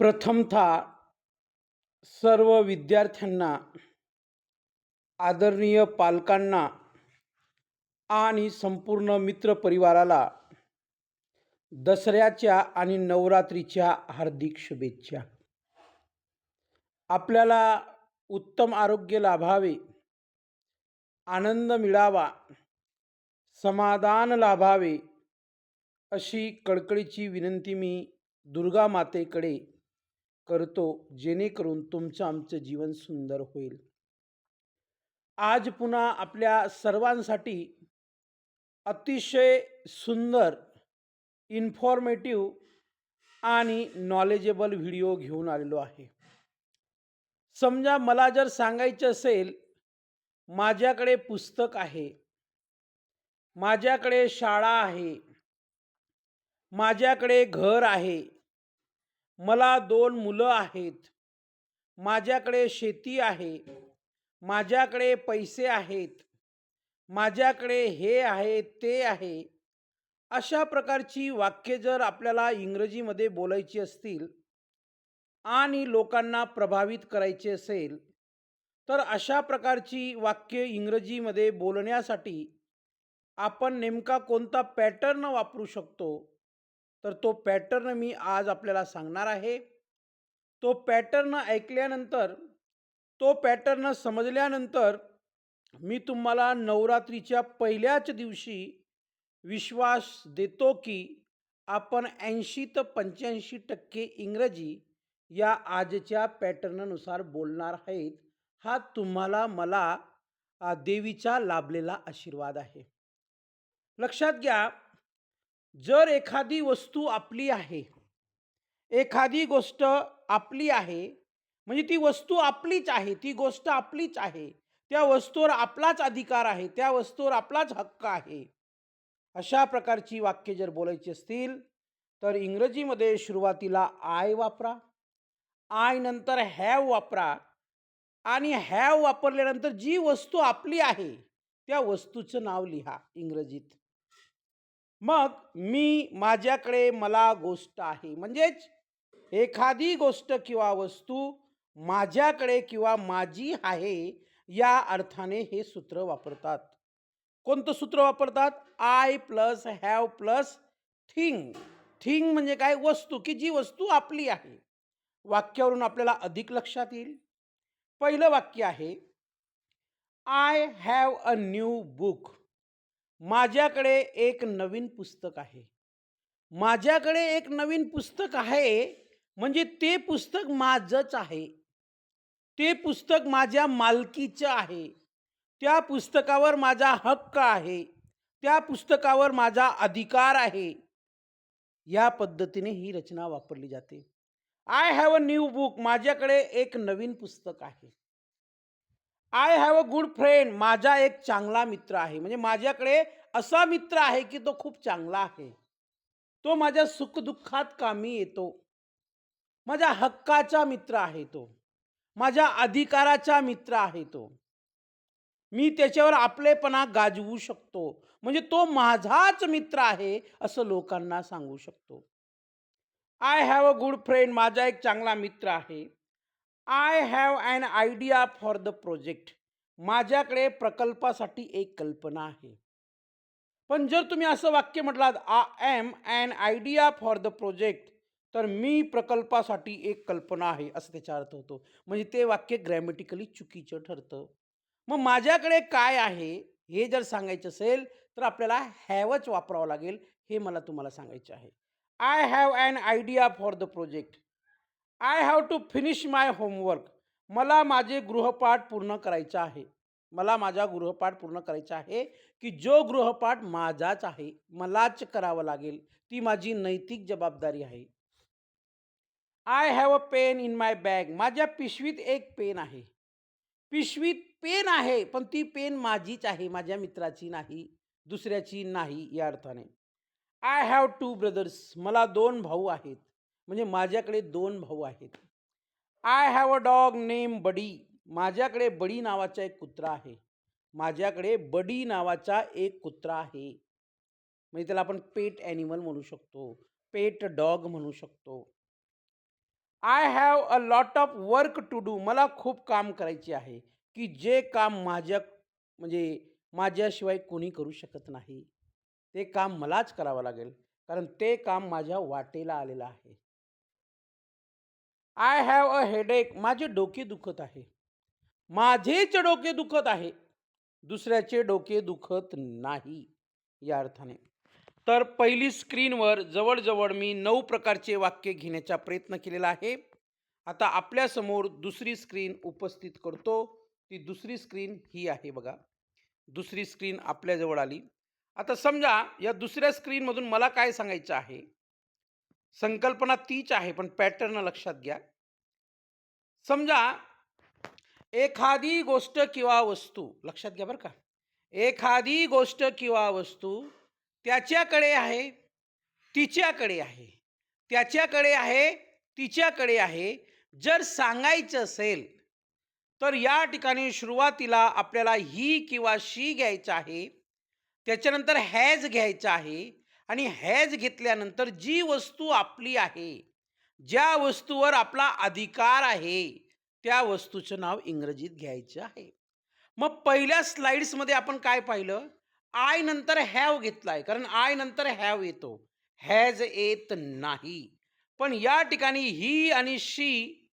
प्रथमतः सर्व विद्यार्थ्यांना आदरणीय पालकांना आणि संपूर्ण मित्रपरिवाराला दसऱ्याच्या आणि नवरात्रीच्या हार्दिक शुभेच्छा. आपल्याला उत्तम आरोग्य लाभावे आनंद मिळावा समाधान लाभावे अशी कळकळीची विनंती मी दुर्गा मातेकडे करतो जेणेकरून तुमचं आमचं जीवन सुंदर होईल. आज पुन्हा आपल्या सर्वांसाठी अतिशय सुंदर इन्फॉर्मेटिव्ह आणि नॉलेजेबल व्हिडिओ घेऊन आलेलो आहे. समजा मला जर सांगायचं असेल माझ्याकडे पुस्तक आहे माझ्याकडे शाळा आहे माझ्याकडे घर आहे मला दोन मुलं आहेत. माझ्याकडे शेती आहे. माझ्याकडे पैसे आहेत. माझ्याकडे हे आहे ते आहे. अशा प्रकारची वाक्य जर आपल्याला इंग्रजीमध्ये बोलायची असतील आणि लोकांना प्रभावित करायचे असेल तर अशा प्रकारची वाक्य इंग्रजीमध्ये बोलण्यासाठी आपण नेमका कोणता पॅटर्न वापरू शकतो? तर तो पॅटर्न मी आज आपल्याला सांगणार आहे. तो पॅटर्न ऐकल्यानंतर तो पॅटर्न समजल्यानंतर मी तुम्हाला नवरात्रीच्या पहिल्याच दिवशी विश्वास देतो की आपण ऐंशी ते पंच्याऐंशी टक्के इंग्रजी या आजच्या पॅटर्ननुसार बोलणार आहेत. हा तुम्हाला मला देवीचा लाभलेला आशीर्वाद आहे. लक्षात घ्या जर एखादी वस्तू आपली आहे एखादी गोष्ट आपली आहे म्हणजे ती वस्तू आपलीच आहे ती गोष्ट आपलीच आहे त्या वस्तूवर आपलाच अधिकार आहे त्या वस्तूवर आपलाच हक्क आहे अशा प्रकारची वाक्य जर बोलायची असतील तर इंग्रजीमध्ये सुरुवातीला आय वापरा आय नंतर हॅव वापरा आणि हॅव वापरल्यानंतर जी वस्तू आपली आहे त्या वस्तूचं नाव लिहा इंग्रजीत. मग मी माझ्याकडे मला गोष्ट आहे. म्हणजेच एखादी गोष्ट किंवा वस्तू माझ्याकडे किंवा माझी आहे या अर्थाने हे सूत्र वापरतात. कोणतं सूत्र वापरतात? I plus have plus thing thing म्हणजे काय? वस्तू की जी वस्तू आपली आहे. वाक्यावरून आपल्याला अधिक लक्षात येईल. पहिलं वाक्य आहे I have a new book माझ्याकडे एक नवीन पुस्तक आहे. माझ्याकडे एक नवीन पुस्तक आहे म्हणजे ते पुस्तक माझंच आहे. ते पुस्तक माझ्या मालकीचं आहे. त्या पुस्तकावर माझा हक्क आहे. त्या पुस्तकावर माझा अधिकार आहे. या पद्धतीने ही रचना वापरली जाते. I have a new book माझ्याकडे एक नवीन पुस्तक आहे. I have a good friend माझा एक चांगला मित्र आहे. म्हणजे माझ्याकडे असा मित्र आहे की तो खूप चांगला आहे. तो माझ्या सुखदुःखात कामी येतो. माझ्या हक्काचा मित्र आहे तो. माझ्या अधिकाराचा मित्र आहे तो. मी त्याच्यावर आपलेपणा गाजवू शकतो. म्हणजे तो माझाच मित्र आहे असं लोकांना सांगू शकतो. I have a good friend माझा एक चांगला मित्र आहे. I have an idea for the project माझ्याकडे प्रकल्पासाठी एक कल्पना आहे. पण जर तुम्ही असं वाक्य म्हटलात I am an idea for the project तर मी प्रकल्पासाठी एक कल्पना आहे असं त्याचा अर्थ होतो. म्हणजे ते वाक्य ग्रॅमॅटिकली चुकीचं ठरतं. मग माझ्याकडे काय आहे हे जर सांगायचं असेल तर आपल्याला हॅवच वापरावं लागेल हे मला तुम्हाला सांगायचं आहे. I have an idea for the project I have to finish my homework मला माझे गृहपाठ पूर्ण करायचा आहे. मला माझा गृहपाठ पूर्ण करायचा आहे की जो गृहपाठ माझाच आहे मलाच करावं लागेल ती माझी नैतिक जबाबदारी आहे. I have a pen in my bag माझ्या पिशवीत एक पेन आहे. पिशवीत पेन आहे पण ती पेन माझीच आहे माझ्या मित्राची नाही दुसऱ्याची नाही या अर्थाने. आय हॅव टू ब्रदर्स मला दोन भाऊ आहेत. म्हणजे माझ्याकडे दोन भाऊ आहेत. I have a dog name Buddy माझ्याकडे बडी नावाचा एक कुत्रा आहे. माझ्याकडे बडी नावाचा एक कुत्रा आहे. म्हणजे त्याला आपण पेट ॲनिमल म्हणू शकतो पेट डॉग म्हणू शकतो. I have a lot of work to do मला खूप काम करायचे आहे की जे काम माझ्या म्हणजे माझ्याशिवाय कोणी करू शकत नाही. ते काम मलाच करावं लागेल. कारण ते काम माझ्या वाटेला आलेलं आहे. आय हॅव अ हेडेक माझे डोके दुखत आहे. माझेच डोके दुखत आहे. दुसऱ्याचे डोके दुखत नाही या अर्थाने. तर पहिली स्क्रीनवर जवळजवळ मी नऊ प्रकारचे वाक्य घेण्याचा प्रयत्न केलेला आहे. आता आपल्यासमोर दुसरी स्क्रीन उपस्थित करतो. ती दुसरी स्क्रीन ही आहे बघा. दुसरी स्क्रीन आपल्याजवळ आली. आता समजा या दुसऱ्या स्क्रीनमधून मला काय सांगायचं आहे? संकल्पना तीच आहे पण पॅटर्न लक्षात घ्या. समजा एखादी गोष्ट किंवा वस्तू लक्षात घ्या बरं का. एखादी गोष्ट किंवा वस्तू त्याच्याकडे आहे तिच्याकडे आहे. त्याच्याकडे आहे तिच्याकडे आहे. जर सांगायचं असेल तर या ठिकाणी सुरुवातीला आपल्याला ही किंवा शी घ्यायचं आहे. त्याच्यानंतर हॅज घ्यायचं आहे. आणि हॅज घेतल्यानंतर जी वस्तू आपली आहे ज्या वस्तूवर आपला अधिकार आहे त्या वस्तूचं नाव इंग्रजीत घ्यायचं आहे. मग पहिल्या स्लाइड्समध्ये आपण काय पाहिलं? आय नंतर हॅव घेतला आहे कारण आय नंतर हॅव येतो. हॅज येत नाही. पण या ठिकाणी ही आणि शी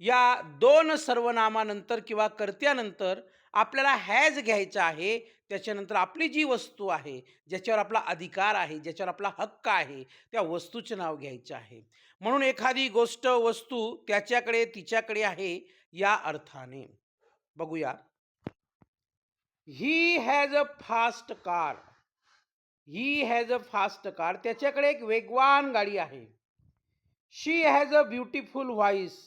या दोन सर्वनामानंतर किंवा कर्त्यानंतर आपल्याला हॅज घ्यायचं आहे त्याच्यानंतर आपली जी वस्तू आहे ज्याच्यावर आपला अधिकार आहे ज्याच्यावर आपला हक्क आहे त्या वस्तूचे नाव घ्यायचं आहे. म्हणून एखादी गोष्ट वस्तू त्याच्याकडे तिच्याकडे आहे या अर्थाने. बघूया. He has a fast car he has a fast car त्याच्याकडे एक वेगवान गाडी आहे. She has a beautiful voice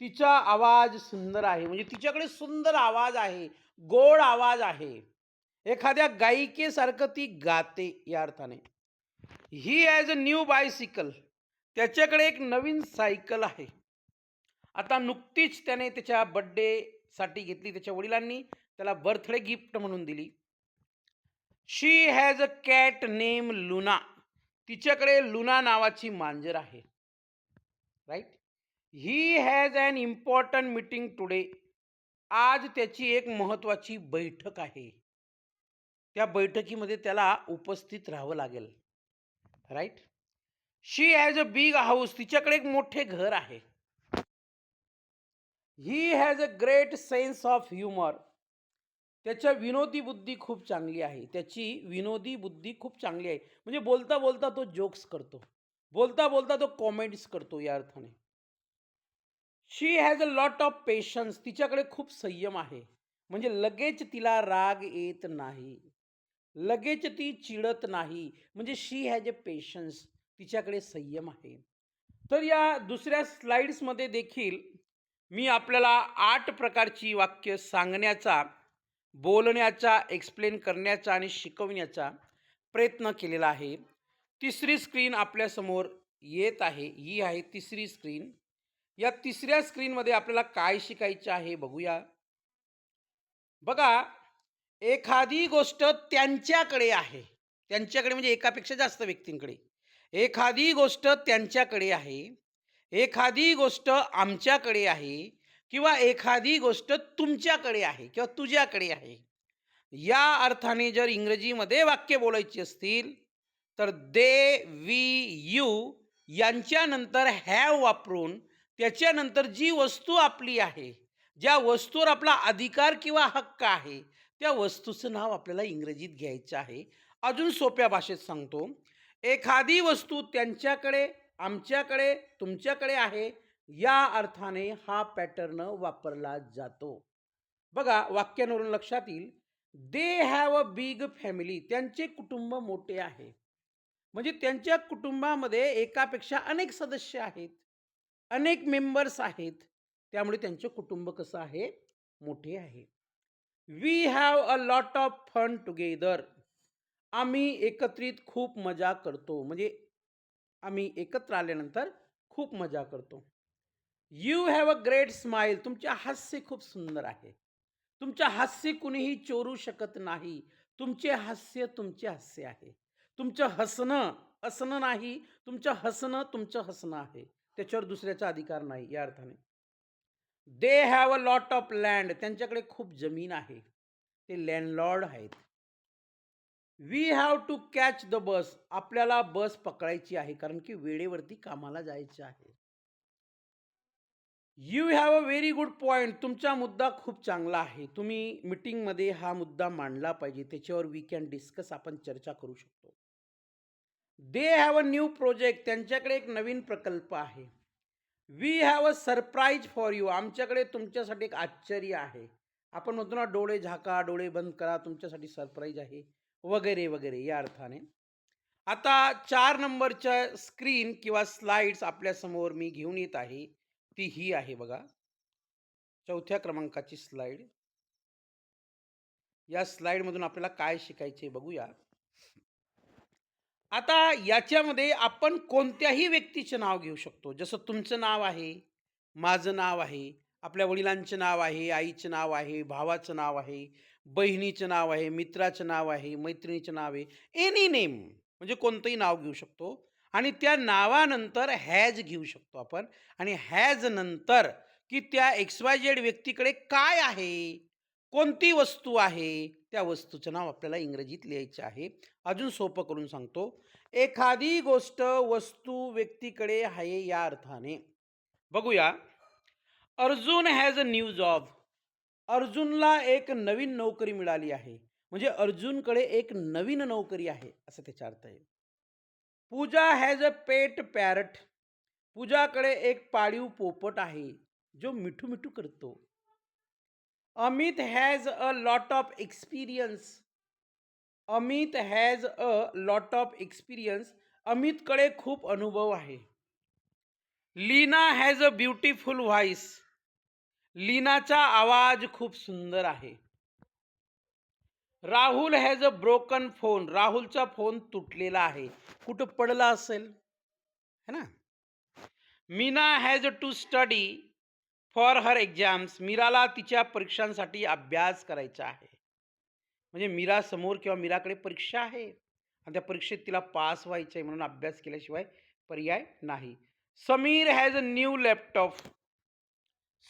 तिचा आवाज सुंदर आहे. म्हणजे तिच्याकडे सुंदर आवाज आहे गोड आवाज आहे. एखाद्या गायिकेसारखं ती गाते या अर्थाने. ही ॲज अ न्यू बायसिकल त्याच्याकडे एक नवीन सायकल आहे. आता नुकतीच त्याने त्याच्या बड्डेसाठी घेतली त्याच्या वडिलांनी त्याला बर्थडे गिफ्ट म्हणून दिली. She has a cat name Luna तिच्याकडे लुना नावाची मांजर आहे. Right he has an important meeting today आज त्याची एक महत्त्वाची बैठक आहे. त्या बैठकीमध्ये त्याला उपस्थित राहावं लागेल. Right she has a big house तिच्याकडे एक मोठे घर आहे. He has a great sense of humour त्याच्या विनोदी बुद्धी खूप चांगली आहे. त्याची विनोदी बुद्धी खूप चांगली आहे. म्हणजे बोलता बोलता तो जोक्स करतो. बोलता बोलता तो कॉमेडीज करतो या अर्थाने. She has a lot of patience तिच्याकडे खूप संयम आहे. म्हणजे लगेच तिला राग येत नाही. लगेच ती चिडत नाही. म्हणजे शी हॅज अ पेशन्स. तिच्याकडे संयम आहे. तर या दुसऱ्या स्लाइड्समध्ये देखील मी आपल्याला आठ प्रकारची वाक्य सांगण्याचा बोलण्याचा एक्सप्लेन करण्याचा आणि शिकवण्याचा प्रयत्न केलेला आहे. तिसरी स्क्रीन आपल्यासमोर येत आहे. ही आहे तिसरी स्क्रीन. या तिसऱ्या स्क्रीनमध्ये आपल्याला काय शिकायचं आहे बघूया. बघा एखादी गोष्ट त्यांच्याकडे आहे. त्यांच्याकडे म्हणजे एकापेक्षा जास्त व्यक्तींकडे. एखादी गोष्ट त्यांच्याकडे आहे. एखादी गोष्ट आमच्याकडे आहे किंवा एखादी गोष्ट तुमच्याकडे आहे किंवा तुझ्याकडे आहे. या अर्थाने जर इंग्रजीमध्ये वाक्य बोलायची असतील तर दे वी यू यांच्यानंतर हॅव वापरून त्याच्यानंतर जी वस्तू आपली आहे ज्या वस्तूवर आपला अधिकार किंवा हक्क आहे त्या वस्तूचं नाव आपल्याला इंग्रजीत घ्यायचं आहे. अजून सोप्या भाषेत सांगतो. एखादी वस्तू त्यांच्याकडे आमच्याकडे तुमच्याकडे आहे. या अर्थाने हा पॅटर्न वापरला जातो. बघा वाक्यांवरून लक्षात येईल. They have a big family. त्यांचे कुटुंब मोठे आहे. म्हणजे त्यांच्या कुटुंबामध्ये एकापेक्षा अनेक सदस्य आहेत. अनेक मेंबर्स आहेत. त्यामुळे त्यांचे कुटुंब कसं आहे? मोठे आहे. We have a lot of fun together आम्ही एकत्रित खूप मजा करतो. म्हणजे आम्ही एकत्र आल्यानंतर खूप मजा करतो. You have a great smile तुमचे हास्य खूप सुंदर आहे. तुमच्या हास्य कुणीही चोरू शकत नाही. तुमचे हास्य तुमचे हास्य आहे. तुमचं हसणं असणं नाही. तुमचं हसणं तुमचं हसणं आहे. त्याच्यावर दुसऱ्याचा अधिकार नाही या अर्थाने. They have a lot of land त्यांच्याकडे खूप जमीन आहे. ते लँडलॉर्ड आहेत. We have to catch the bus आपल्याला बस पकडायची आहे कारण की वेळेवरती कामाला जायचे आहे. You have a very good point तुमचा मुद्दा खूप चांगला आहे. तुम्ही मीटिंगमध्ये हा मुद्दा मांडला पाहिजे. त्याच्यावर वी कॅन डिस्कस आपण चर्चा करू शकतो. They have a new project त्यांच्याकडे एक नवीन प्रकल्प आहे. We have a surprise for you आमच्याकडे तुमच्यासाठी एक आश्चर्य आहे. आपण म्हणतो ना डोळे झाका डोळे बंद करा तुमच्यासाठी सरप्राईज आहे. वगैरे वगैरे या अर्थाने. आता चार नंबरच्या स्क्रीन किंवा स्लाइड्स आपल्यासमोर मी घेऊन येत आहे. ती ही आहे बघा. चौथ्या क्रमांकाची स्लाइड या स्लाइडमधून आपल्याला काय शिकायचे बघूया. आता याच्यामध्ये आपण कोणत्याही व्यक्तीचे नाव घेऊ शकतो. जसं तुमचं नाव आहे माझं नाव आहे आपल्या वडिलांचं नाव आहे आईचं नाव आहे भावाचं नाव आहे बहिणीचं नाव आहे मित्राचं नाव आहे मैत्रिणीचं नाव आहे एनी नेम म्हणजे कोणतंही नाव घेऊ शकतो. आणि त्या नावानंतर हॅज घेऊ शकतो आपण. आणि हॅज नंतर की त्या एक्स वाय जेड व्यक्तीकडे काय आहे? कोणती वस्तू आहे? त्या वस्तूचं नाव आपल्याला इंग्रजीत लिहायचं आहे. अजून सोपं करून सांगतो. एखादी गोष्ट वस्तू व्यक्तीकडे आहे या अर्थाने. बघूया. Arjun has a new job अर्जुनला एक नवीन नोकरी मिळाली आहे. म्हणजे अर्जुनकडे एक नवीन नोकरी आहे असं त्याचा अर्थ आहे. पूजा हॅज अ पेट पॅरट पूजाकडे एक पाळीव पोपट आहे जो मिठू मिठू करतो. Amit has a lot of experience Amit has a lot of experience अमितकडे खूप अनुभव आहे. Leena has a beautiful voice लीनाचा आवाज खूप सुंदर आहे. Rahul has a broken phone राहुलचा phone तुटलेला आहे. कुठं पडला असेल? है ना? Meena has to study for her exams मीराला तिच्या परीक्षांसाठी अभ्यास करायचा आहे. म्हणजे मीरा समोर किंवा मीराकडे परीक्षा आहे. आणि त्या परीक्षेत तिला पास व्हायचं आहे म्हणून अभ्यास केल्याशिवाय पर्याय नाही. Sameer has a new laptop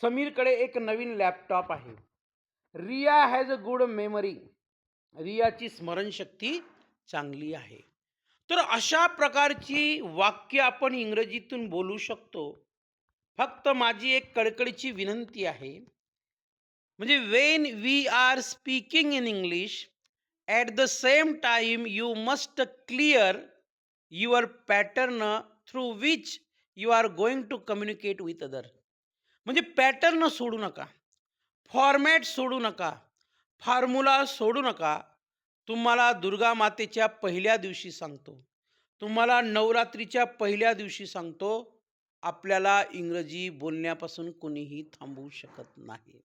समीरकडे एक नवीन लॅपटॉप आहे. Riya has a good memory रियाची स्मरणशक्ती चांगली आहे. तर अशा प्रकारची वाक्य आपण इंग्रजीतून बोलू शकतो. फक्त माझी एक कडकडीची विनंती आहे. म्हणजे when we are speaking in English at the same time you must clear your pattern through which you are going to communicate with other म्हणजे पॅटर्न सोडू नका. फॉर्मॅट सोडू नका. फॉर्म्युला सोडू नका. तुम्हाला दुर्गा मातेच्या पहिल्या दिवशी सांगतो. तुम्हाला नवरात्रीच्या पहिल्या दिवशी सांगतो. आपल्याला इंग्रजी बोलण्यापासून कुणीही थांबवू शकत नाही.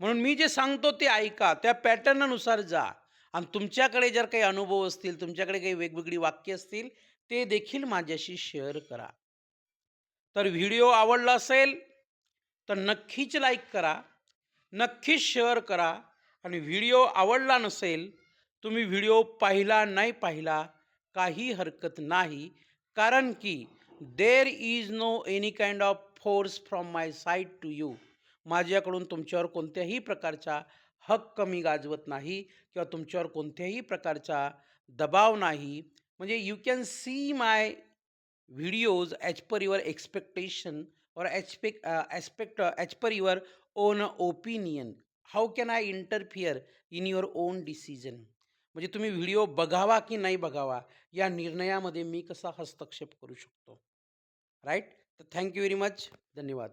म्हणून मी जे सांगतो ते ऐका त्या पॅटर्ननुसार जा. आणि तुमच्याकडे जर काही अनुभव असतील तुमच्याकडे काही वेगवेगळी वाक्य असतील ते देखील माझ्याशी शेअर करा. तर व्हिडिओ आवडला असेल तर नक्कीच लाईक करा नक्कीच शेअर करा. आणि व्हिडिओ आवडला नसेल तुम्ही व्हिडिओ पाहिला नाही पाहिला काही हरकत नाही. कारण की there is no any kind of force from my side to you माझ्याकडून तुमच्यावर कोणत्याही प्रकारचा हक्क मी गाजवत नाही किंवा तुमच्यावर कोणत्याही प्रकारचा दबाव नाही. म्हणजे you can see my videos as per your expectation और expect uh, as per your own opinion how can I interfere in your own decision म्हणजे तुम्ही व्हिडिओ बघावा की नाही बघावा या निर्णयामध्ये मी कसा हस्तक्षेप करू शकतो? राईट तर थँक्यू व्हेरी मच धन्यवाद